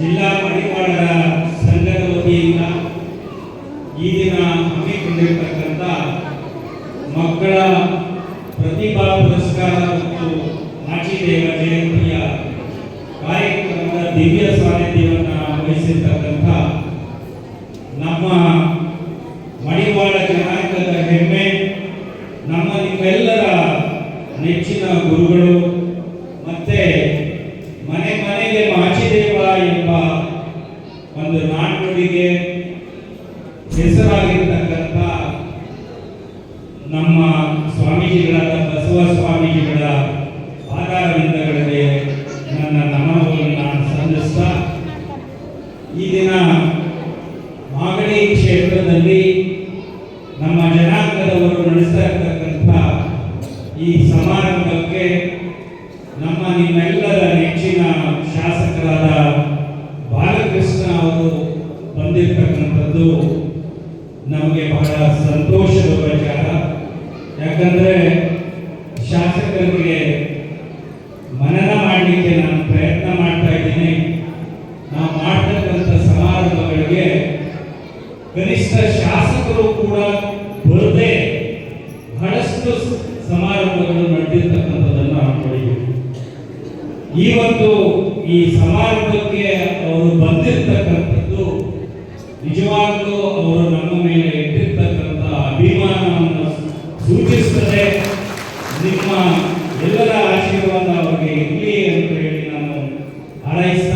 you ಕ್ಷೇತ್ರದಲ್ಲಿ ನಮ್ಮ ಜನಾಂಗದವರು ನಡೆಸ್ತಾ ಇರ್ತಕ್ಕಂಥ ಈ ಸಮಾನ ಎಲ್ಲರ ಆಶೀರ್ವಾದ ಅವರಿಗೆ ಇರಲಿ ಅಂತ ಹೇಳಿ ನಾನು ಹಾರೈಸಿ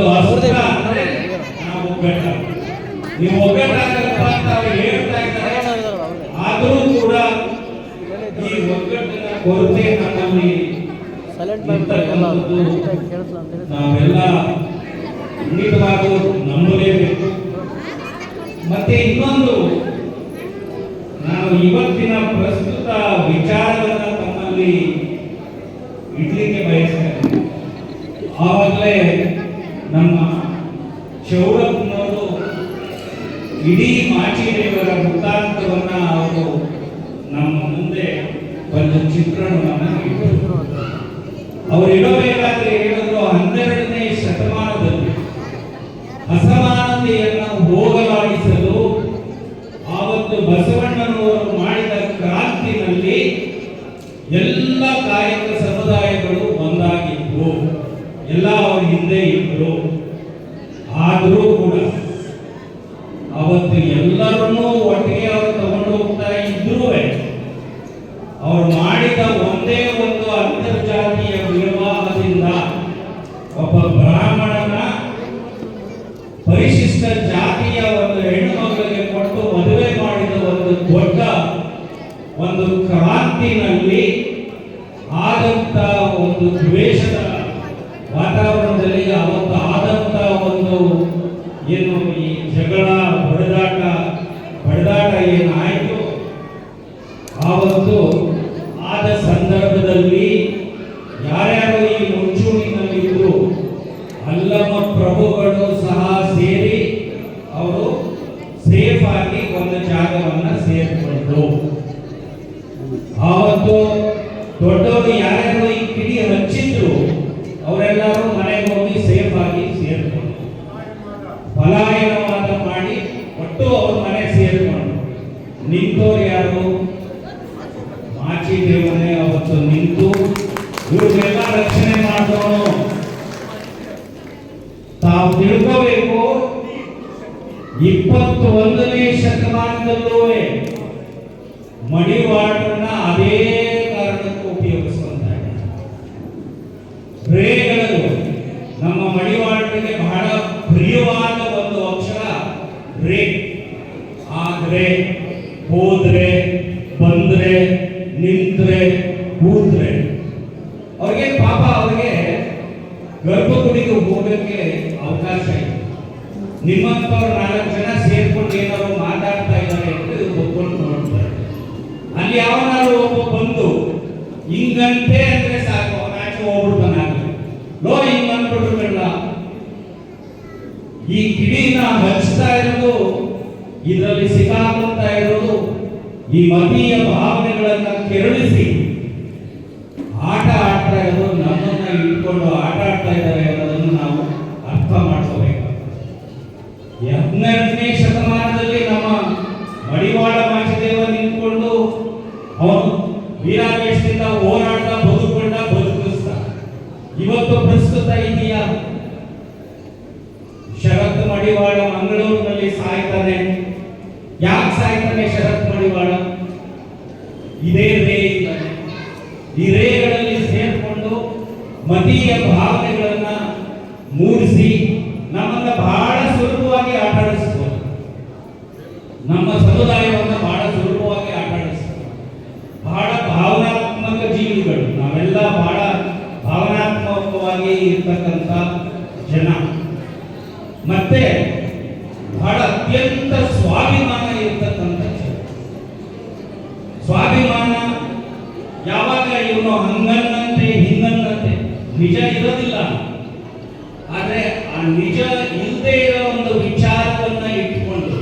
ಒಂದು ಹಸ್ತ ನಾವು ನೀವು ಒಗ್ಗಟ್ಟಾಗಪ್ಪ ಅಂತ ಅವ್ರು ಹೇಳ್ತಾ ಇದ್ದಾರೆ ಆದರೂ ಕೂಡ ಈ ಒಗ್ಗಟ್ಟಿನ ಕೊರತೆ ನಮ್ಮಲ್ಲಿ ನಾವೆಲ್ಲ ಖಂಡಿತವಾಗೂ ನಂಬಲೇಬೇಕು. ಮತ್ತೆ ಇನ್ನೊಂದು ನಾನು ಇವತ್ತಿನ ಪ್ರಸ್ತುತ ವಿಚಾರವನ್ನು ತಮ್ಮಲ್ಲಿ ಇಡ್ಲಿಕ್ಕೆ ಬಯಸ್ತೇನೆ ಆವಾಗಲೇ ನಮ್ಮ ಚೌಡಪ್ಪನವರು ಇಡೀ ಮಾಚಿದೇವರ ವೃತ್ತಾಂತವನ್ನು ಅವರು ನಮ್ಮ ಮುಂದೆ ಒಂದು ಚಿತ್ರಣವನ್ನು ಇಟ್ಟರು ಅವರು ಇಡಬೇಕಾದ್ರೆ ಹೇಳಿದ್ರು ಹನ್ನೆರಡನೇ ಶತಮಾನದಲ್ಲಿ. ಅಸಮಾನತೆಯನ್ನು ಹೋಗಲಾಡಿಸಲು ಆವತ್ತು ಬಸವಣ್ಣನವರು ಮಾಡಿದ ಕ್ರಾಂತಿನಲ್ಲಿ ಎಲ್ಲ ಕಾಯಕ ಸಮುದಾಯಗಳು ಒಂದಾಗಿದ್ವು. ಎಲ್ಲ podre. ವೀರಾವೇಶದಿಂದ ಹೋರಾಡ್ತಾ ಬದುಕೊಂಡ ಬದುಕಿಸ್ತ. ಇವತ್ತು ಪ್ರಸ್ತುತ ಇದೆಯಾ ಶರತ್ ಮಡಿವಾಳ ನಿಜ ಇಲ್ಲದೆ ಇರೋ ಒಂದು ವಿಚಾರವನ್ನ ಇಟ್ಕೊಂಡು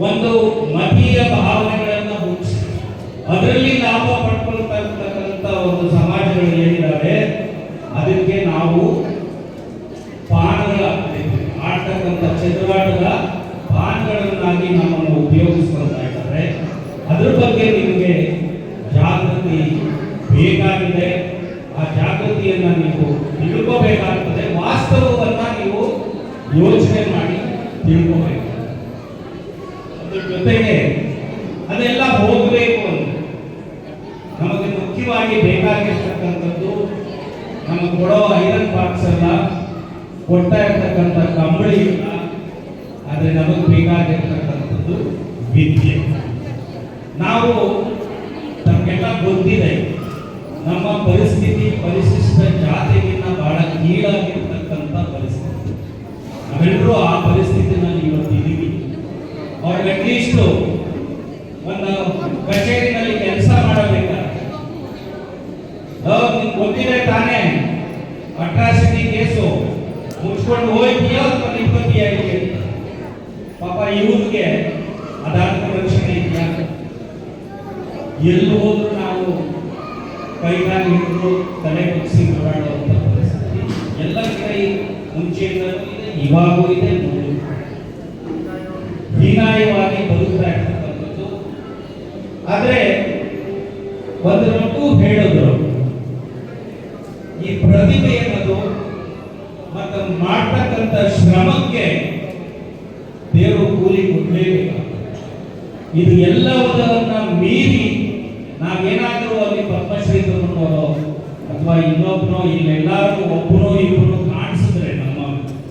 ಒಂದು ಮತೀಯ ಭಾವ ಭೀತಿಯೇ ನಾವು ಪ್ರತಿಭೆ ಅನ್ನೋದು ಮತ್ತು ಮಾಡ್ತಕ್ಕಂಥ ಶ್ರಮಕ್ಕೆ ದೇವರು ಕೂಲಿ ಕೊಡಲೇಬೇಕಾಗ್ತದೆ. ಇದು ಎಲ್ಲವುದನ್ನ ಮೀರಿ ನಾವೇನಾದರೂ ಅಲ್ಲಿ ಪದ್ಮಶ್ರೀ ತಗೊಂಡವರೋ ಅಥವಾ ಇನ್ನೊಬ್ಬನೋ ಇಲ್ಲೆಲ್ಲರೂ ಒಬ್ಬನೋ ಇಬ್ಬರು ಕಾಣಿಸಿದ್ರೆ ನಮ್ಮ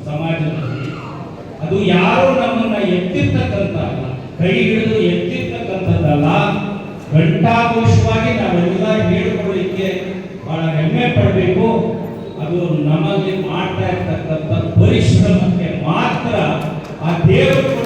ಸಮಾಜದಲ್ಲಿ, ಅದು ಯಾರು ನಮ್ಮನ್ನ ಎತ್ತಿರ್ತಕ್ಕಂಥ ಕೈ ಹಿಡಿದು ಎತ್ತಿರ್ತಕ್ಕಂಥದ್ದಲ್ಲ, ಘಂಟಾಘೋಷವಾಗಿ ನಾವೆಲ್ಲ ಹೇಳಿಕೊಳ್ಳಿಕ್ಕೆ ಬಹಳ ಹೆಮ್ಮೆ ಪಡಬೇಕು. ಅದು ನಮಗೆ ಮಾಡ್ತಾ ಇರ್ತಕ್ಕಂಥ ಪರಿಶ್ರಮಕ್ಕೆ ಮಾತ್ರ ಆ ದೇವರು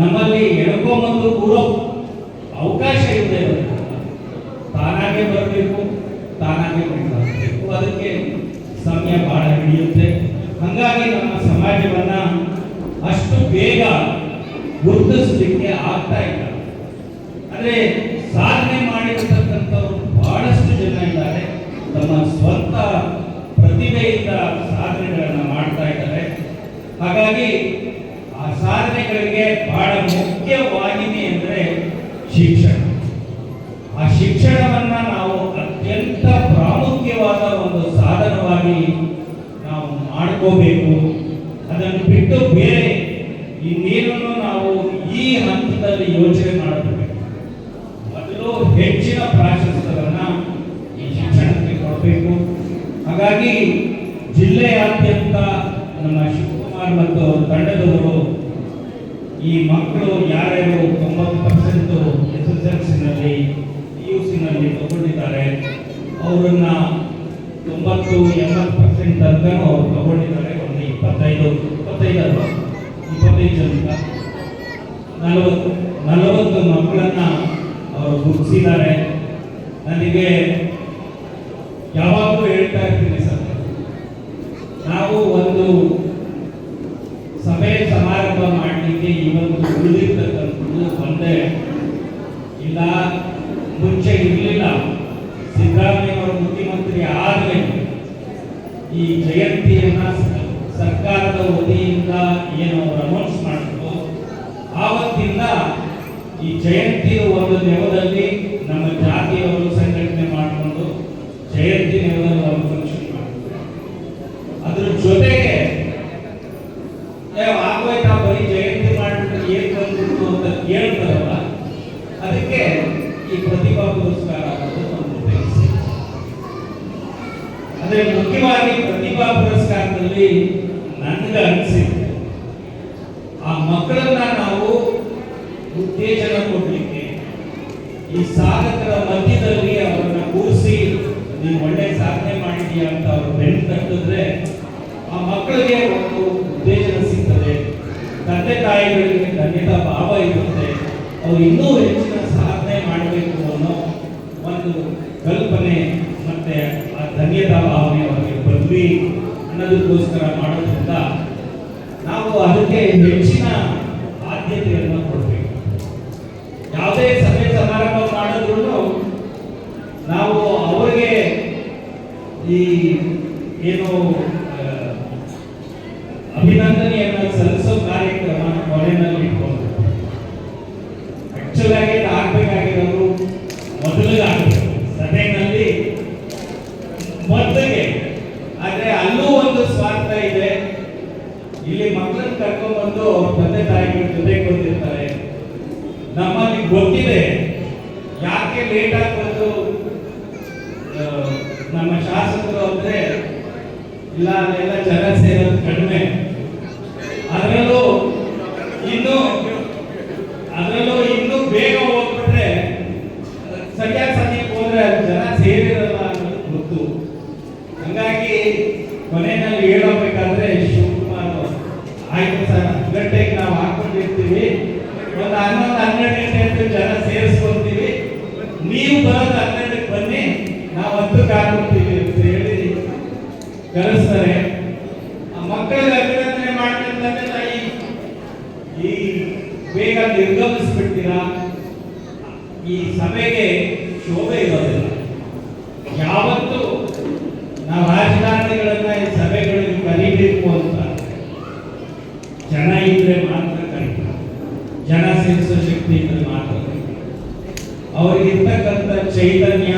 ನಮ್ಮಲ್ಲಿ ಎಳ್ಕೊಂಬಂದು ಕೂರೋ ಅವಕಾಶ ಇದೆ ತಾನಾಗೆ ಬರಬೇಕು ತಾನಾಗೆ ಬರಬೇಕು ಅದಕ್ಕೆ ಸಮಯ ಬಹಳ ಹಿಡಿಯುತ್ತೆ. ಹಾಗಾಗಿ ನಮ್ಮ ಸಮಾಜವನ್ನ ಅಷ್ಟು ಬೇಗ ಗುರುತಿಸಲಿಕ್ಕೆ ಆಗ್ತಾ ಇಲ್ಲ. ಅಂದ್ರೆ ಸಾಧನೆ ಮಾಡಿರತಕ್ಕಂಥವ್ರು ಬಹಳಷ್ಟು ಜನ ಇದ್ದಾರೆ. ತಮ್ಮ ಸ್ವಂತ ಪ್ರತಿಭೆಯಿಂದ ಸಾಧನೆಗಳನ್ನು ಮಾಡ್ತಾ ಇದ್ದಾರೆ. ಹಾಗಾಗಿ ಸಾಧನೆಗಳಿಗೆ ಬಹಳ ಮುಖ್ಯವಾಗಿದೆ ಅಂದರೆ ಶಿಕ್ಷಣ. ಆ ಶಿಕ್ಷಣವನ್ನು ನಾವು ಅತ್ಯಂತ ಪ್ರಾಮುಖ್ಯವಾದ ಒಂದು ಸಾಧನವಾಗಿ ನಾವು ಮಾಡ್ಕೋಬೇಕು. ಅದನ್ನು ಬಿಟ್ಟು ಬೇರೆ ಇನ್ನೇನನ್ನು ನಾವು ಈ ಹಂತದಲ್ಲಿ ಯೋಚನೆ ಮಾಡಬೇಕು ಮೊದಲು ಹೆಚ್ಚಿನ ಪ್ರಾಶಸ್ತ್ಯವನ್ನು ಈ ಶಿಕ್ಷಣಕ್ಕೆ ಕೊಡಬೇಕು. ಹಾಗಾಗಿ ಜಿಲ್ಲೆಯಾದ್ಯಂತ ನಮ್ಮ ಶಿವಕುಮಾರ್ ಮತ್ತು ತಂಡದವರು ಈ ಮಕ್ಕಳು ಯಾರ್ಯಾರು ತೊಂಬತ್ತು ಪರ್ಸೆಂಟ್ ಎಸ್ ಎಸ್ ಎಲ್ ಸಿನಲ್ಲಿ ಪಿ ಯು ಸಿನಲ್ಲಿ ತಗೊಂಡಿದ್ದಾರೆ, ಅವರನ್ನ ತೊಂಬತ್ತು ಎಂಬತ್ತು ಪರ್ಸೆಂಟ್ ತನಕ ಅವ್ರು ತಗೊಂಡಿದ್ದಾರೆ, ಒಂದು ಇಪ್ಪತ್ತೈದು ಇಪ್ಪತ್ತೈದು ಅಲ್ವಾ? ಇಪ್ಪತ್ತೈದು ಜನ ನಲವತ್ತು ನಲವತ್ತು ಮಕ್ಕಳನ್ನ ಅವರು ಗುರುತಿಸಿದ್ದಾರೆ. ನನಗೆ ಯಾವಾಗಲೂ ಹೇಳ್ತಾ ಇರ್ತೀನಿ ಸರ್, ನಾವು ಒಂದು ಮುಂಚೆ ಇರಲಿಲ್ಲ. ಸಿದ್ದರಾಮಯ್ಯವರು ಮುಖ್ಯಮಂತ್ರಿ ಆದಮೇಲೆ ಈ ಜಯಂತಿಯನ್ನ ಸರ್ಕಾರದ ವತಿಯಿಂದ ಏನು ಅವರು ಅನೌನ್ಸ್ ಮಾಡಿದ್ರು. ಆವತ್ತಿಂದ ಈ ಜಯಂತಿ ಒಂದು ನಮ್ಮ ಜಾತಿಯವರು ಸಂಘಟನೆ ಮಾಡಿಕೊಂಡು ಜಯಂತಿ ನೆವದಲ್ಲಿ ಒಂದು ಫಂಕ್ಷನ್ ಮಾಡಿದ್ರು ಅದ್ರ ಜೊತೆಗೆ ಏ, ಆಗೋಯ್ತಾ ಬರೀ ಜಯಂತಿ ಮಾಡಿಬಿಟ್ಟು ಏನ್ ಬಂದ್ಬಿಟ್ಟು ಅಂತ ಕೇಳ್ತಾರಲ್ಲ ಅದಕ್ಕೆ ಈ ಪ್ರತಿಭಾ ಪುರಸ್ಕಾರ ಅನ್ನೋದು ಒಂದು ಉದ್ದೇಶ. ಅಂದ್ರೆ ಮುಖ್ಯವಾಗಿ ಪ್ರತಿಭಾ ಪುರಸ್ಕಾರದಲ್ಲಿ ನನಗೆ ಅನಿಸಿದೆ ಆ ಮಕ್ಕಳನ್ನ ನಾವು ಉತ್ತೇಜನ ಕೊಡ್ಲಿಕ್ಕೆ ಈ ಸಾಧಕರ ಮಧ್ಯದಲ್ಲಿ ಅವರನ್ನ ಕೂರಿಸಿ ನೀವು ಒಳ್ಳೆ ಸಾಧನೆ ಮಾಡಿದೀಯ ಅಂತ ಅವ್ರು ಬೆನ್ನು ತಟ್ಟಿದ್ರೆ ಆ ಮಕ್ಕಳಿಗೆ ಒಂದು ಉತ್ತೇಜನ ಸಿಗ್ತದೆ ತಂದೆ ತಾಯಿಗಳಿಗೆ ಧನ್ಯತಾ ಭಾವ ಇರುತ್ತೆ ಅವ್ರು ಇನ್ನೂ ಹೆಚ್ಚಿನ ಸಾಧನೆ ಮಾಡಬೇಕು ಅನ್ನೋ ಒಂದು ಕಲ್ಪನೆ ಮತ್ತೆ ಆ ಧನ್ಯತಾ ಭಾವನೆ ಅವರಿಗೆ ಬರಲಿ ಅನ್ನೋದಕ್ಕೋಸ್ಕರ ಮಾಡೋದ್ರಿಂದ ನಾವು ಅದಕ್ಕೆ ಹೆಚ್ಚಿನ ಆದ್ಯತೆಯನ್ನು ಕೊಡಬೇಕು. ಯಾವುದೇ ಸಭೆ ಸಮಾರಂಭ ಮಾಡಿದ್ರು ನಾವು ಅವರಿಗೆ ಈ ಏನು ಅಭಿನಂದನೆ ಅಭಿನಂದನೆಯನ್ನು ಸಲ್ಲಿಸೋ ಕಾರ್ಯಕ್ರಮ ಕೊನೆಯಲ್ಲಿ ಇಟ್ಕೊಂಡು ಆಕ್ಚುಲ್ ಆಗಿ ಆಗ್ಬೇಕಾಗಿರೋದು ಮೊದಲಿಗೆ ಆಗಬೇಕು ಸಭೆಯಲ್ಲಿ ಮೊದಲಿಗೆ ಆದ್ರೆ ಅಲ್ಲೂ ಒಂದು ಸ್ವಾರ್ಥ ಇದೆ ಇಲ್ಲಿ ಮಕ್ಕಳನ್ನ ಕರ್ಕೊಂಡ್ಬಂದು ಅವ್ರ ತಂದೆ ತಾಯಿಗಳ ಜೊತೆ ಬಂದಿರ್ತಾರೆ ನಮ್ಮಲ್ಲಿ ಗೊತ್ತಿದೆ ಯಾಕೆ ಲೇಟ್ ಆಗಿ ಬಂದು ಆ, ನಮ್ಮ ಶಾಸಕರು ಅಂದ್ರೆ ಇಲ್ಲ ಅಲ್ಲೆಲ್ಲ ಜನ ಸೇರೋದು ಕಡಿಮೆ ಅದರಲ್ಲೂ ಇನ್ನು ಅದರಲ್ಲೂ ಇನ್ನು ಬೇಗ ಹೋಗ್ಬಿಟ್ರೆ ಸರಿಯಾದ ಸಮಯಕ್ಕೆ ಹೋದ್ರೆ ಅಲ್ಲಿ ಜನ ಸೇರಿರಲ್ಲ ಅನ್ನೋದು ಗೊತ್ತು ಹಂಗಾಗಿ ಕೊನೆಯಲ್ಲಿ ಹೇಳಬೇಕಾದ್ರೆ ಶಿವಕುಮಾರ್ ಅವರು, ಆಯ್ತು ಸರ್ ಹತ್ತು ಗಂಟೆಗೆ ನಾವು ಹಾಕೊಂಡಿರ್ತೀವಿ ಒಂದು ಹನ್ನೊಂದು ಹನ್ನೆರಡು ಗಂಟೆ ಅಂತ ಜನ ಸೇರಿಸ್ಕೊಂತೀವಿ ನೀವು ಬರೋದು ಹನ್ನೆರಡಕ್ಕೆ ಬನ್ನಿ ನಾವು ಹತ್ತಕ್ಕೆ ಹಾಕೊಡ್ತೀವಿ ಅಂತ ಹೇಳಿ ಕರೆಸ್ತಾರೆ ಆ ಮಕ್ಕಳಿಗೆ ಅಭಿನಂದನೆ ಮಾಡ್ತಿದ್ದಂತೆ ತಾಯಿ ಈ ಬೇಗ ನಿರ್ಗಮಿಸ್ಬಿಡ್ತೀರಾ ಈ ಸಭೆಗೆ ಶೋಭೆ ಇರೋದಿಲ್ಲ ಯಾವತ್ತು ನಾವು ರಾಜಕಾರಣಿಗಳನ್ನ ಈ ಸಭೆಗಳಿಗೆ ಕರೀಬೇಕು ಅಂತ ಶಕ್ತಿ ಇದ್ರೆ ಮಾತ್ರ ಅವ್ರಿಗಿರ್ತಕ್ಕಂಥ ಚೈತನ್ಯ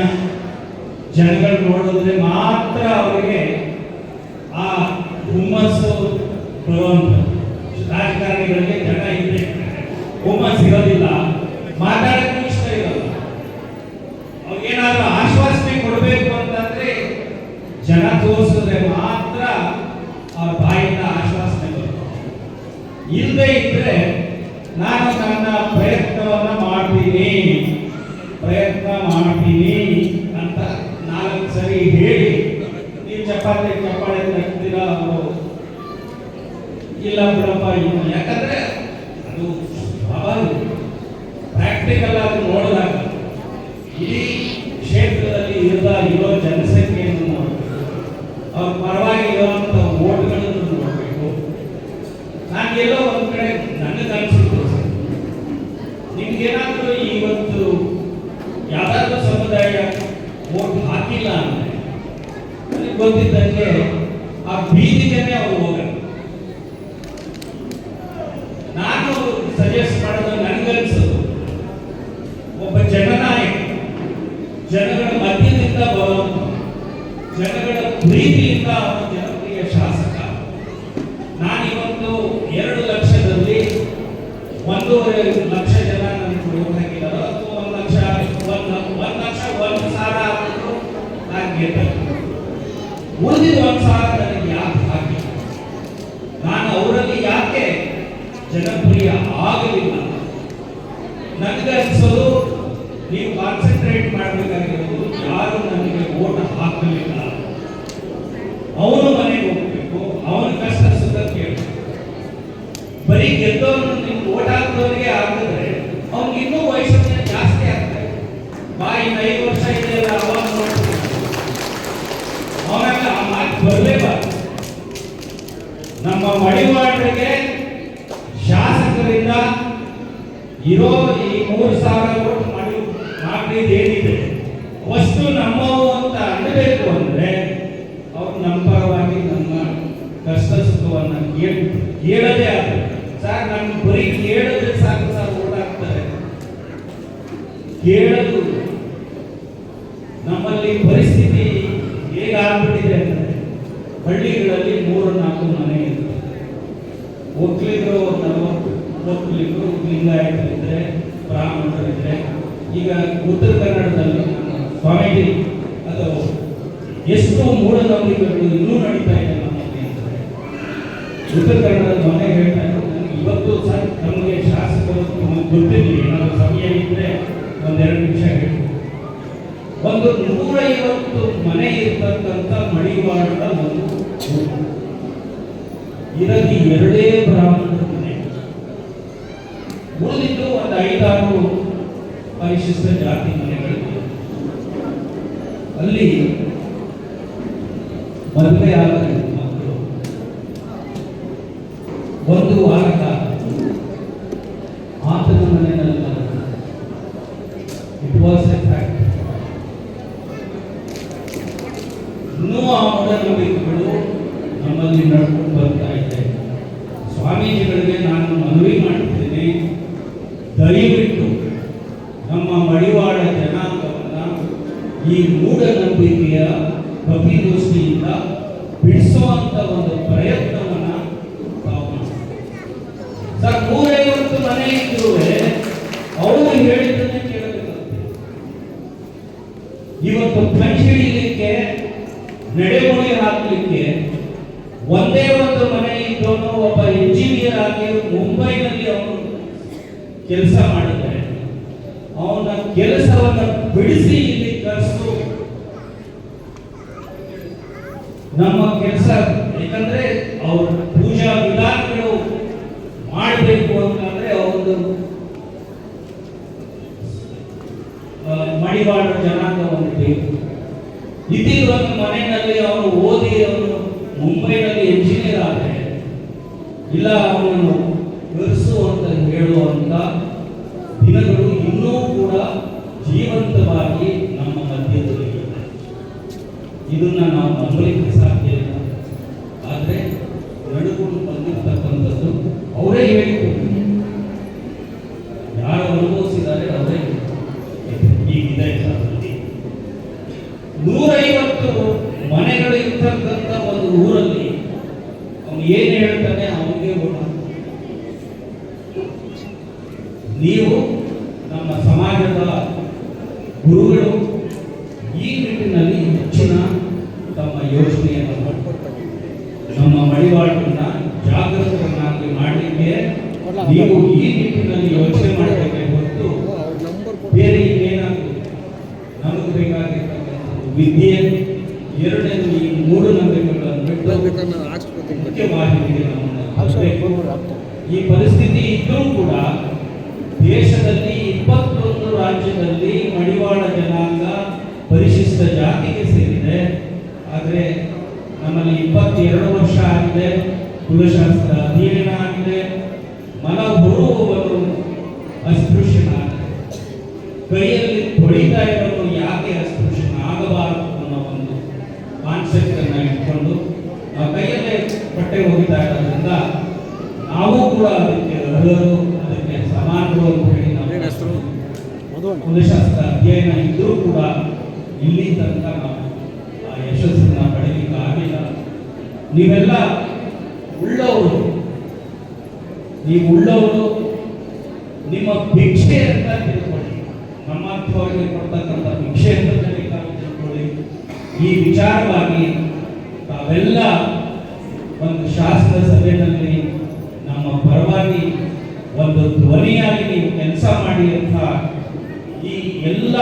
ನೋಡಿದ್ರೆ ಮಾತ್ರ ಅವರಿಗೆ ಆ ಹುಮ್ಮಸ್ಸು ರಾಜಕಾರಣಿಗಳಿಗೆ ಜನ ಇದೆ ಹುಮ್ಮಸ್ ಇರೋದಿಲ್ಲ. ಮಾತಾಡಕ್ಕೂ ಇಷ್ಟ ಇರಲ್ಲ. ಅವ್ರಿಗೇನಾದ್ರೂ ಆಶ್ವಾಸನೆ ಕೊಡಬೇಕು ಅಂತಂದ್ರೆ ಜನ ತೋರಿಸಿದ್ರೆ ಮಾತ್ರ ಅವ್ರ ಬಾಯಿಂದ ಆಶ್ವಾಸನೆ ಬರುತ್ತೆ. ಇಲ್ಲದೆ ಇದ್ರೆ ನಾನು ನನ್ನ ಪ್ರಯತ್ನವನ್ನ ಮಾಡ್ತೀನಿ. ಚಪಾತಿ ಚಪ್ಪಾಳೆ ತಿಂತೀರ ಅವರು ಇಲ್ಲ ಬಿಡಪ್ಪ ಇನ್ನು ಯಾಕಂದ್ರೆ ಅದು ಸ್ವಾಭಾವಿಕ. ಪ್ರಾಕ್ಟಿಕಲ್ ಆಗಿ ನೋಡಿದಾಗ ಇಡೀ ಕ್ಷೇತ್ರದಲ್ಲಿ ಇರುವ ಇರೋ ಜನಸಂಖ್ಯೆಯನ್ನು ನೋಡಬೇಕು. ಅವ್ರ ಪರವಾಗಿ ಇರುವಂತ ಓಟ್ಗಳನ್ನು ನೋಡಬೇಕು. ನಾನೆಲ್ಲೋ ಒಂದ್ ಕಡೆ ನನಗನ್ಸಿದ್ದು ನಿಮ್ಗೇನಾದ್ರೂ ಇವತ್ತು ಯಾವ್ದಾದ್ರು ಸಮುದಾಯ ಓಟ್ ಹಾಕಿಲ್ಲ ನನಗೆ ಗೊತ್ತಿದ್ದಂಗೆ ಆ ಬೀದಿಗೆನೆ ಅವರು ಹೋಗಲ್ಲ ನಾನು ಸಜೆಸ್ಟ್ ಮಾಡೋದು ನನಗನ್ಸೋದು ಒಬ್ಬ ಜನನಾಯಕ, ಜನಗಳ ಮಧ್ಯದಿಂದ ಬರೋದು, ಜನಗಳ ಪ್ರೀತಿಯಿಂದ ಅವನು ಜನಪ್ರಿಯ ಶಾಸಕ ನಾನಿವತ್ತು ಎರಡು ಲಕ್ಷದಲ್ಲಿ ಒಂದೂವರೆ ಲಕ್ಷ ಜನ ನನಗೆ ಓಟ್ ಹಾಕಿದ್ದಾರೆ ಅಥವಾ ಒಂದು ಲಕ್ಷ ಒಂದು ಒಂದು ಲಕ್ಷ ಒಂದು ಸಾವಿರ ಆಗಿದ್ರು ನಾನು ಗೆದ್ದೆ ಉಳಿದಿದ್ದ ಒಂದು ಸಾವಿರ ನನಗೆ ಯಾಕೆ ಹಾಕಿ ನಾನು ಅವರಲ್ಲಿ ಯಾಕೆ ಜನಪ್ರಿಯ ಆಗಲಿಲ್ಲ ನನಗೆ ಅನ್ಸೋದು ನೀವು ಕಾನ್ಸಂಟ್ರೇಟ್ ಮಾಡಬೇಕಾಗಿರೋದು ಯಾರು ನನಗೆ ಓಟ್ ಹಾಕಲಿಲ್ಲ? ಅವನು ಮನೆಗೆ ಹೋಗ್ಬೇಕು ಅವನ ಕಷ್ಟ ಸುಖ ಕೇಳಬೇಕು ಬರೀ ಗೆದ್ದವನು ನೀವು ಓಟ್ ಹಾಕಿದವರಿಗೆ ಆಗಿದ್ರೆ ಅವ್ನಿಗೆ ಇನ್ನೂ ವಯಸ್ಸು ಜಾಸ್ತಿ ಆಗ್ತದೆ ಬಾ ಇನ್ನು ಐದು ವರ್ಷ ಇದೆಯಲ್ಲ ಅವಾಗ ನೋಡ್ತೀನಿ ಅವನಾಗ ಆ ಮಾತು ಬರಲೇಬಾರ್ದು ನಮ್ಮ ಮಡಿವಾಳರಿಗೆ ಶಾಸಕರಿಂದ ಇರೋ ಈ ಮೂರು ಸಾವಿರ ಓಟ್ ಮಾಡಿ ಮಾಡಿದ್ದೇನಿದೆ ಅಷ್ಟು ನಮ್ಮವು ಅಂತ ಅನ್ನಬೇಕು ಅಂದ್ರೆ ಅವ್ರು ನಮ್ಮ ಪರವಾಗಿ ನಮ್ಮ ಕಷ್ಟ ಸುಖವನ್ನ ಕೇಳ ಕೇಳದೇ ಆಗಬೇಕು ಸರ್ ನಮ್ಗೆ ಬರೀ ಕೇಳಿದ್ರೆ ಸಾಕು ಸರ್ ಓಟ್ ಹಾಕ್ತಾರೆ ಕೇಳದು ನಮ್ಮಲ್ಲಿ ಪರಿಸ್ಥಿತಿ ಹೇಗಾಗ್ಬಿಟ್ಟಿದೆ ಅಂದ್ರೆ ಹಳ್ಳಿಗಳಲ್ಲಿ ಮೂರು ನಾಲ್ಕು ಮನೆ ಇರ್ತದೆ ಒಕ್ಕಲಿಗರು ನಲವತ್ತು ಒಕ್ಕಲಿಗರು ಲಿಂಗಾಯತರಿದ್ದರೆ ಬ್ರಾಹ್ಮಣರಿದ್ರೆ, ಈಗ ಉತ್ತರ ಕನ್ನಡದಲ್ಲಿ ಸ್ವಾಮೀಜಿ, ಅದು ಎಷ್ಟು ಮೂಢನಂಬಿಕೆಗಳು ಇನ್ನೂ ನಡೀತಾ ಇದೆ ನಮ್ಮಲ್ಲಿ ಉತ್ತರ ಕನ್ನಡದ ಮನೆ ಹೇಳ್ತಾ ಇರೋದು ಇವತ್ತು ಸರ್, ನಮಗೆ ಶಾಸಕರು ಗೊತ್ತಿರಲಿ ನಾವು ಸಮಯ ಇದ್ದರೆ ಒಂದೆರಡು ನಿಮಿಷ ಹೇಳ್ತೀನಿ. ಒಂದು ನೂರೈವತ್ತು ಮನೆ ಇರ್ತಕ್ಕಂಥ ಮಣಿವಾಡದ ಒಂದು. ಇದರಲ್ಲಿ ಎರಡೇ ಬ್ರಾಹ್ಮಣರ ಮನೆ ಉಳಿದಿದ್ದು ಒಂದು ಐದಾರು ಪರಿಶಿಷ್ಟ ಜಾತಿ ಮನೆಗಳಿವೆ ಅಲ್ಲಿ ಮದುವೆ ಆಗದ ಮಕ್ಕಳು ಒಂದು ವಾರ ಕಾಲ ಆತನ ಮನೆಯಲ್ಲಿ ಇಟ್ ವಾಸ್ ಎ ಫ್ಯಾಕ್ಟ್ ಇನ್ನೂ ಆ ಮೂಢನಂಬಿಕೆಗಳು ನಮ್ಮಲ್ಲಿ ನಡ್ಕೊಂಡು ಬರ್ತಾ ಇದೆ ಸ್ವಾಮೀಜಿಗಳಿಗೆ ನಾನು ಮನವಿ ಮಾಡ್ತಿದ್ದೀನಿ ದಯವಿಟ್ಟು ನಮ್ಮ ಮಡಿವಾಳ ಜನಾಂಗವನ್ನ ಈ ಮೂಢನಂಬಿಕೆಯ ಕಪಿದೃಷ್ಟಿಯಿಂದ ಬಿಡಿಸುವಂತ ಒಂದು ಪ್ರಯತ್ನವನ್ನ ತಾವು ಮಾಡಿ ಸರ್ ನೂರೈವತ್ತು ಮನೆ ಇದ್ರೂ ಅವರು ಹೇಳಿದ್ದನ್ನೇ ಕೇಳಬೇಕಾಗ್ತದೆ ಇವತ್ತು ಪಂಚ್ ಹಿಡಿಲಿಕ್ಕೆ ನಡೆಮುಡಿ ಹಾಕಲಿಕ್ಕೆ ಒಂದೇ ಒಂದು ಮನೆ ಇದ್ದವನು ಒಬ್ಬ ಇಂಜಿನಿಯರ್ ಆಗಿ ಮುಂಬೈನಲ್ಲಿ ಅವನು ಕೆಲಸ ಮಾಡಿದ್ರೆ ಅವನ ಕೆಲಸವನ್ನ ಬಿಡಿಸಿ ಇಲ್ಲಿ ಕರೆಸು ನಮ್ಮ ಕೆಲಸ, ಯಾಕಂದ್ರೆ ಅವ್ರ ಪೂಜಾ ವಿಧಾನಗಳು ಮಾಡಬೇಕು ಅಂತಂದ್ರೆ ಅವರು ಮಡಿವಾಳ ಜನಾಂಗವನ್ನು ಬೇಕು. ಒಂದು ಮನೆಯಲ್ಲಿ ಅವರು ಓದಿ ಅವರು ಮುಂಬೈನಲ್ಲಿ ಎಂಜಿನಿಯರ್ ಆದರೆ, ಇಲ್ಲ ಅವನನ್ನು ಕರೆಸು ಅಂತ ಹೇಳುವಂತ ದಿನಗಳು ಇನ್ನೂ ಕೂಡ ಜೀವಂತವಾಗಿ ನಮ್ಮ ಮಧ್ಯದಲ್ಲಿ ಇದೆ ಇದನ್ನ ನಾವು ನಂಬಲಿಕ್ಕೆ ಸಾಧ್ಯ ಇಲ್ಲ ಆದರೆ ನಡುಕೊಂಡು ಬಂದಿರ್ತಕ್ಕಂಥದ್ದು ಅವರೇ ಹೇಳಿಕೊಟ್ಟಿದ್ದಾರೆ ಯಾರು ಊರಲ್ಲಿ ಅವನು ಏನು ಹೇಳ್ತಾನೆ ಅವನಿಗೆ ಹಾಕ್ತಾರೆ. ನೀವು ನಮ್ಮ ಸಮಾಜದ ಗುರುಗಳು ಈ ನಿಟ್ಟಿನಲ್ಲಿ ಹೆಚ್ಚಿನ ತಮ್ಮ ಯೋಚನೆಯನ್ನು ಮಾಡಿಕೊಡ್ತಾರೆ ನಮ್ಮ ಮಡಿವಾಳನ್ನ ಜಾಗೃತರನ್ನಾಗಿ ಮಾಡಲಿಕ್ಕೆ ನೀವು ಈ ನಿಟ್ಟಿನಲ್ಲಿ ಯೋಚನೆ ಮಾಡಬೇಕೆ ಹೊರತು ಅವ್ರ ನಂಬರ್ ಬೇರೆ ಇನ್ನೇನಾದ್ರು ನಮಗೆ ಬೇಕಾಗಿರ್ತಕ್ಕಂಥದ್ದು ವಿದ್ಯೆ ಎರಡನೇದು ಈ ಮೂಢ ನಂಬಿಕೆಗಳನ್ನು ಬಿಟ್ಟು ಬೇಕಾದ್ರೆ ಹಾಕ್ಸ್ಕೊತೀನಿ ಮುಖ್ಯವಾಹಿನಿಗೆ ನಮ್ಮನ್ನು ಹಾಕ್ಸ್ಕೊಂಡು ತರಬೇಕು. ಫೋನ್ ಆಗ್ತದೆ ಈ ಪರಿಸ್ಥಿತಿ ಇದ್ರೂ ಕೂಡ ದೇಶದಲ್ಲಿ ಇಪ್ಪತ್ತೊಂದು ರಾಜ್ಯದಲ್ಲಿ ಮಡಿವಾಳ ಜನಾಂಗ ಪರಿಶಿಷ್ಟ ಜಾತಿಗೆ ಸೇರಿದೆ ಆದರೆ ನಮ್ಮಲ್ಲಿ ಇಪ್ಪತ್ತೆರಡು ವರ್ಷ ಆಗಿದೆ ಕುಲಶಾಸ್ತ್ರ ಅಧ್ಯಯನ ಆಗಿದೆ ಮನ ಹೊರುವವನು ಅಸ್ಪೃಶ್ಯನಾಗಿದೆ ಕೈಯಲ್ಲಿ ತೊಳಿತಾ ಇರೋದು ಯಾಕೆ ಅಸ್ಪೃಶ್ಯನ ಆಗಬಾರದು ಅನ್ನೋ ಒಂದು ಕಾನ್ಸೆಪ್ಟ್ ಅನ್ನ ಇಟ್ಕೊಂಡು ನಾವು ಕೈಯಲ್ಲೇ ಬಟ್ಟೆ ಹೋಗ್ತಾ ಇರೋದ್ರಿಂದ ನಾವು ಕೂಡ ಅದಕ್ಕೆ ಅರ್ಹರು ಅದಕ್ಕೆ ಸಮಾನರು ಅಂತ ಹೇಳಿ ನಾವು ಕುಲಶಾಸ್ತ್ರ ಅಧ್ಯಯನ ಇದ್ದರೂ ಕೂಡ ಇಲ್ಲಿ ತನಕ ನಾವು ಆ ಯಶಸ್ಸನ್ನ ಪಡೆಯಲಿಕ್ಕೆ ಆಗಿಲ್ಲ ನೀವೆಲ್ಲ ಉಳ್ಳವರು. ನೀವು ಉಳ್ಳವರು ನಿಮ್ಮ ಭಿಕ್ಷೆ ಅಂತ ತಿಳ್ಕೊಳ್ಳಿ ನಮ್ಮರ್ಥವಾಗಿ ಕೊಡ್ತಕ್ಕಂಥ ಭಿಕ್ಷೆ ಅಂತ ಈ ವಿಚಾರವಾಗಿ ತಾವೆಲ್ಲ ಒಂದು ಶಾಸ್ತ್ರ ಸಭೆಯಲ್ಲಿ ನಮ್ಮ ಪರವಾಗಿ ಒಂದು ಧ್ವನಿಯಾಗಿ ನೀವು ಕೆಲಸ ಮಾಡಿ ಅಂತ ಈ ಎಲ್ಲ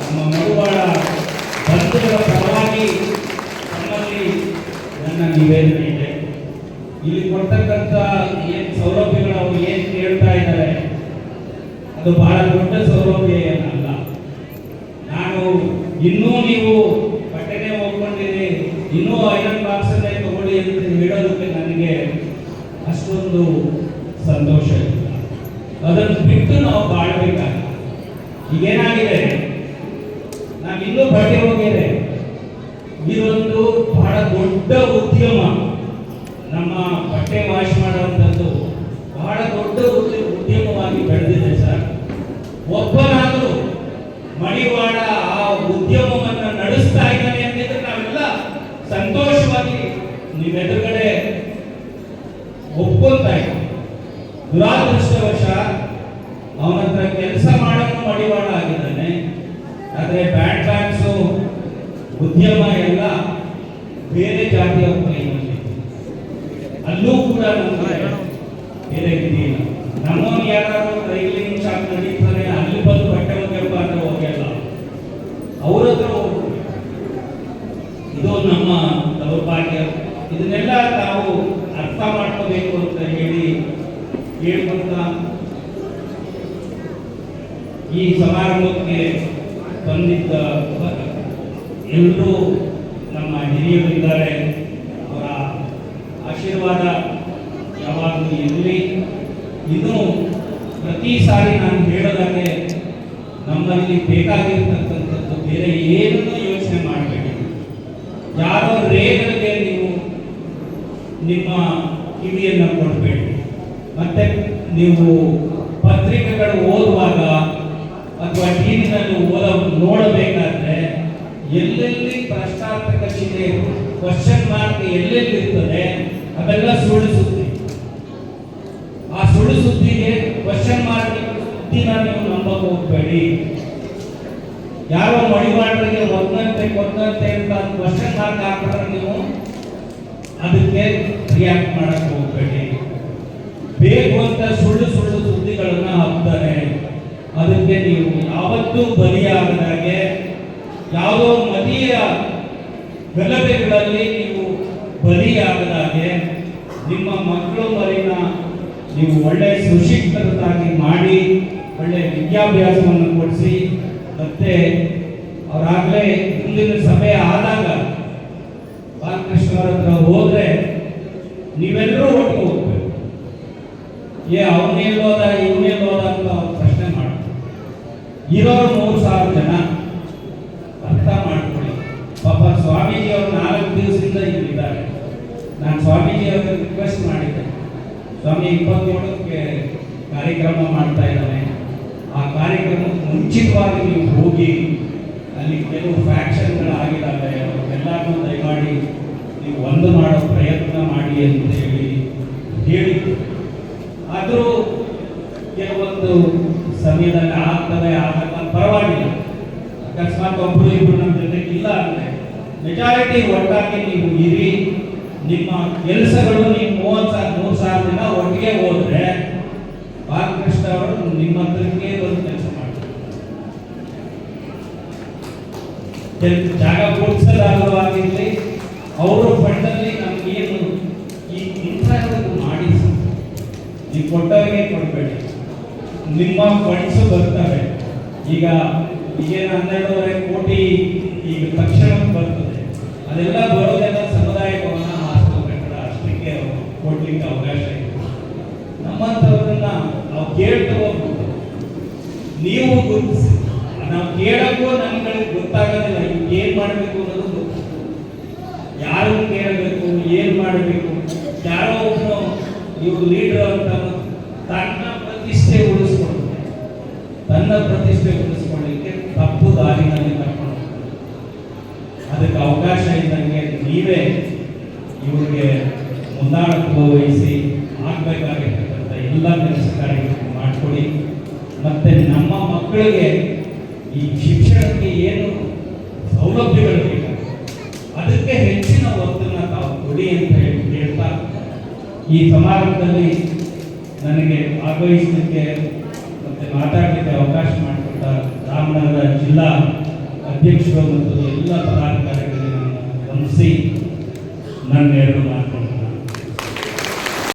ನಮ್ಮ ಮಡುವಾಳ ಬಂಧುಗಳ ಪರವಾಗಿ ನಮ್ಮಲ್ಲಿ ನನ್ನ ನಿವೇದನೆ ಇದೆ. ಇಲ್ಲಿ ಕೊಡ್ತಕ್ಕಂಥ ಏನು ಸೌಲಭ್ಯಗಳು ಅವರು ಏನು ಕೇಳ್ತಾ ಇದ್ದಾರೆ, ಅದು ಬಹಳ ದೊಡ್ಡ ಸೌಲಭ್ಯ ಏನಲ್ಲ ನಾನು ಇನ್ನೂ ನೀವು ಬಟ್ಟೆನೇ ಹೋಗ್ಕೊಂಡಿರಿ ಇನ್ನೂ ಐರನ್ ಬಾಕ್ಸ್ ಅಲ್ಲೇ ತಗೊಳ್ಳಿ ಅಂತ ಹೇಳೋದಕ್ಕೆ ನನಗೆ ಅಷ್ಟೊಂದು ಸಂತೋಷ ಇಲ್ಲ ಅದನ್ನು ಬಿಟ್ಟು ನಾವು ಬಾಳ್ಬೇಕಾಗ ಈಗೇನಾಗಿದೆ ನಾವು ಇನ್ನೂ ಬಟ್ಟೆ ಹೋಗಿದೆ ಇದೊಂದು ಬಹಳ ದೊಡ್ಡ ಉದ್ಯಮ ನಮ್ಮ ಬಟ್ಟೆ ವಾಶ್ ಮಾಡುವಂಥದ್ದು ಬಹಳ ದೊಡ್ಡ ಉದ್ಯ- ಉದ್ಯಮವಾಗಿ ಬೆಳೆದಿದೆ ಸರ್ ಒಬ್ಬನಾದರೂ ಮಡಿವಾಳ ಆ ಉದ್ಯಮವನ್ನು ನಡೆಸ್ತಾ ಇದ್ದಾನೆ ಅಂತಿದ್ರೆ ನಾವೆಲ್ಲ ಸಂತೋಷವಾಗಿ ನೀವೆದುರುಗಡೆ ಒಪ್ಕೊಂತಾ ಇದ್ದೀವಿ ದುರಾದೃಷ್ಟವಶ ಅವನ ಹತ್ರ ಕೆಲಸ ಮಾಡೋನು ಮಡಿವಾಳ ಆಗಿದ್ದಾನೆ. ಆದರೆ ಬ್ಯಾಡ್ ಬ್ಯಾಂಕ್ಸು ಉದ್ಯಮ ಎಲ್ಲ ಬೇರೆ ಜಾತಿಯ ಕೈನಲ್ಲಿ ಅಲ್ಲೂ ಕೂಡ ಬೇರೆ ರೀತಿ ಇಲ್ಲ ನಮ್ಮವನು ಯಾರು ರೈಲಿಂಗ್ ಶಾಪ್ ನಡೀತಾರೆ ಅಲ್ಲಿ ಬಂದು ಬಟ್ಟೆ ಒಗ್ಯಪ್ಪ ಅಂದ್ರೆ ಹೋಗಲ್ಲ ಅವ್ರ ಹತ್ರ ಹೋಗ್ಬೇಕು ಇದು ನಮ್ಮ ದೌರ್ಭಾಗ್ಯ ಇದನ್ನೆಲ್ಲ ನಾವು ಅರ್ಥ ಮಾಡ್ಕೋಬೇಕು ಅಂತ ಹೇಳಿ ಹೇಳ್ಕೊಂತ ಈ ಸಮಾರಂಭಕ್ಕೆ ಬಂದಿದ್ದ ಎಲ್ಲರೂ ನಮ್ಮ ಹಿರಿಯರಿದ್ದಾರೆ ಅವರ ಆಶೀರ್ವಾದ ಯಾವಾಗಲೂ ಇರಲಿ. ಇನ್ನು ಪ್ರತಿ ಸಾರಿ ನಾನು ಹೇಳೋದಾಗೆ ನಮ್ಮಲ್ಲಿ ಬೇಕಾಗಿರ್ತಕ್ಕಂಥದ್ದು ಬೇರೆ ಏನನ್ನೂ ಯೋಚನೆ ಮಾಡಬೇಡಿ. ಯಾರೋ ರೇಗಳಿಗೆ ನೀವು ನಿಮ್ಮ ಕಿವಿಯನ್ನು ಕೊಡಬೇಡಿ. ಮತ್ತೆ ನೀವು ಪತ್ರಿಕೆಗಳು ಓದುವಾಗ ಅಥವಾ ಟಿವಿನಲ್ಲಿ ಓದ ನೋಡಬೇಕಾದ್ರೆ ಎಲ್ಲೆಲ್ಲಿ ಪ್ರಶ್ನಾರ್ಥಕ ಚಿಹ್ನೆ ಕ್ವಶನ್ ಮಾರ್ಕ್ ಎಲ್ಲೆಲ್ಲಿ ಇರ್ತದೆ ಅದೆಲ್ಲ ಸುಳ್ಳು ಸುದ್ದಿ. ಆ ಸುಳ್ಳು ಸುದ್ದಿಗೆ ಕ್ವಶನ್ ಮಾರ್ಕ್ ಸುದ್ದಿನ ನೀವು ನಂಬಕ್ ಹೋಗ್ಬೇಡಿ. ಯಾರೋ ಮಡಿವಾಳರಿಗೆ ಒಂದಂತೆ ಒಂದಂತೆ ಅಂತ ಕ್ವಶನ್ ಮಾರ್ಕ್ ಹಾಕಿದ್ರೆ ನೀವು ಅದಕ್ಕೆ ರಿಯಾಕ್ಟ್ ಮಾಡಕ್ ಹೋಗ್ಬೇಡಿ. ಬೇಕು ಅಂತ ಸುಳ್ಳು ಸುಳ್ಳು ಸುದ್ದಿಗಳನ್ನ ಹಾಕ್ತಾರೆ. ಅದಕ್ಕೆ ನೀವು ಯಾವತ್ತೂ ಬಲಿಯಾಗದಾಗೆ ಯಾವುದೋ ಮತೀಯ ಗಲಭೆಗಳಲ್ಲಿ ನೀವು ಬಲಿಯಾಗದಾಗೆ ನಿಮ್ಮ ಮಕ್ಕಳು ಮರಿನ ನೀವು ಒಳ್ಳೆ ಸುಶಿಕ್ಷಿತರಾಗಿ ಮಾಡಿ, ಒಳ್ಳೆ ವಿದ್ಯಾಭ್ಯಾಸವನ್ನು ಕೊಡಿಸಿ, ಮತ್ತೆ ಅವರಾಗಲೇ ಮುಂದಿನ ಸಭೆ ಆದಾಗ ಬಾಲಕೃಷ್ಣರ ಹತ್ರ ಹೋದ್ರೆ ನೀವೆಲ್ಲರೂ ಒಟ್ಟು ಹೋಗ್ಬೇಕು. ಏ ಅವನೇಲ್ಲೋದ ಇವನೇಲ್ಲೋದ ಅಂತ ಅವ್ರು ಪ್ರಶ್ನೆ ಮಾಡ್ತಾರೆ ಇರೋರು ಮೂರು ಸಾವಿರ ಜನ. ಅರ್ಥ ಮಾಡ್ಕೊಳ್ಳಿ. ಪಾಪ ಸ್ವಾಮೀಜಿ ಅವರು ನಾಲ್ಕು ದಿವಸದಿಂದ ಇಲ್ಲಿದ್ದಾರೆ ನಾನು ಸ್ವಾಮೀಜಿ ರಿಕ್ವೆಸ್ಟ್ ಮಾಡಿದ್ದೆ. ಸ್ವಾಮಿ, ಇಪ್ಪತ್ತೇಳಕ್ಕೆ ಕಾರ್ಯಕ್ರಮ ಮಾಡ್ತಾ ಇದ್ದಾನೆ. ಆ ಕಾರ್ಯಕ್ರಮಕ್ಕೆ ಮುಂಚಿತವಾಗಿ ನೀವು ಹೋಗಿ, ಅಲ್ಲಿ ಕೆಲವು ಫ್ಯಾಕ್ಷನ್ಗಳು ಆಗಿದ್ದಾವೆ ಎಲ್ಲರನ್ನೂ ದಯಮಾಡಿ ನೀವು ಒಂದು ಮಾಡೋ ಪ್ರಯತ್ನ ಮಾಡಿ ಅಂತ ಹೇಳಿ ಕೆಲವೊಂದು ಸಮಯದಲ್ಲಿ ಆಗ್ತದೆ ಆಗಲ್ಲ ಪರವಾಗಿಲ್ಲ. ಅಕಸ್ಮಾತ್ ಒಬ್ಬರು ಇಬ್ಬರು ನಮ್ಮ ಜೊತೆಗೆ ಇಲ್ಲ ಅಂದ್ರೆ ಮೆಜಾರಿಟಿ ಒಟ್ಟಾಗಿ ನೀವು ಇರಿ. ನಿಮ್ಮ ಕೆಲಸಗಳು ನೀವು ಮೂವತ್ತು ಸಾವಿರ ಮೂರು ಸಾವಿರ ದಿನ ಒಟ್ಟಿಗೆ ಹೋದ್ರೆ ಬಾಲಕೃಷ್ಣ ಅವರು ನಿಮ್ಮ ಹತ್ರಕ್ಕೆ ಒಂದು ಕೆಲಸ ಮಾಡ್ತಾರೆ. ಜಾಗ ಗುರುತಿಸಲಾಗವಾಗಿರಲಿ ಅವರು ಫಂಡಲ್ಲಿ ನಮಗೇನು ಈ ಇಂಥದ್ದು ಮಾಡಿಸಿ. ನೀವು ಕೊಟ್ಟವರಿಗೆ ಕೊಡಬೇಡಿ. ನಿಮ್ಮ ಫಂಡ್ಸ್ ಬರ್ತವೆ ಈಗ ಈಗೇನು ಹನ್ನೆರಡೂವರೆ ಕೋಟಿ ಈಗ ತಕ್ಷಣ ಬರ್ತದೆ. ಅದೆಲ್ಲ ಬರೋದೆಲ್ಲ ಸಮುದಾಯ ಭವನ ಹಾಸ್ಟೆಲ್ ಕಟ್ಟಡ ಅಷ್ಟಕ್ಕೆ ಕೊಡ್ಲಿಕ್ಕೆ ಅವಕಾಶ ಇದೆ ನಮ್ಮಂಥವ್ರನ್ನ ನಾವು ಕೇಳ್ತಾ ಹೋಗ್ಬೇಕು. ನೀವು ಗುರುತಿಸಿ. ನಾವು ಕೇಳಕ್ಕೂ ನಮ್ಗಳಿಗೆ ಗೊತ್ತಾಗೋದಿಲ್ಲ ಈಗ ಏನ್ ಮಾಡಬೇಕು ಅನ್ನೋದು. ಯಾರು ಕೇಳಬೇಕು, ಏನ್ ಮಾಡಬೇಕು, ಯಾರೋ ಒಬ್ಬರು ಇವರು ಲೀಡರ್ ಅಂತ ತನ್ನ ತನ್ನ ಪ್ರತಿಷ್ಠೆ ಉಳಿಸ್ಕೊಳ್ಳಿಕ್ಕೆ ತಪ್ಪು ದಾರಿನಲ್ಲಿ ಕರ್ಕೊಂಡು ಅದಕ್ಕೆ ಅವಕಾಶ ಇದ್ದಂಗೆ ನೀವೇ ಇವರಿಗೆ ಮುಂದಾಳತ್ವ ವಹಿಸಿ ಆಗ್ಬೇಕಾಗಿರ್ತಕ್ಕಂಥ ಎಲ್ಲ ಕೆಲಸ ಕಾರ್ಯಗಳನ್ನು ಮಾಡಿಕೊಡಿ. ಮತ್ತೆ ನಮ್ಮ ಮಕ್ಕಳಿಗೆ ಈ ಶಿಕ್ಷಣಕ್ಕೆ ಏನು ಸೌಲಭ್ಯಗಳು ಅದಕ್ಕೆ ಹೆಚ್ಚಿನ ಒತ್ತನ್ನು ತಾವು ಕೊಡಿ ಅಂತ ಹೇಳಿ ಕೇಳ್ತಾ ಈ ಸಮಾರಂಭದಲ್ಲಿ ನನಗೆ ಭಾಗವಹಿಸಲಿಕ್ಕೆ ಮಾತಾಡಲಿಕ್ಕೆ ಅವಕಾಶ ಮಾಡಿಕೊಟ್ಟ ರಾಮನಗರ ಜಿಲ್ಲಾ ಅಧ್ಯಕ್ಷರು ಮತ್ತು ಎಲ್ಲ ಪದಾಧಿಕಾರಿಗಳಿಗೆ ನಾನು ವಂದಿಸಿ ನನ್ನ ಎರಡು ಮಾತು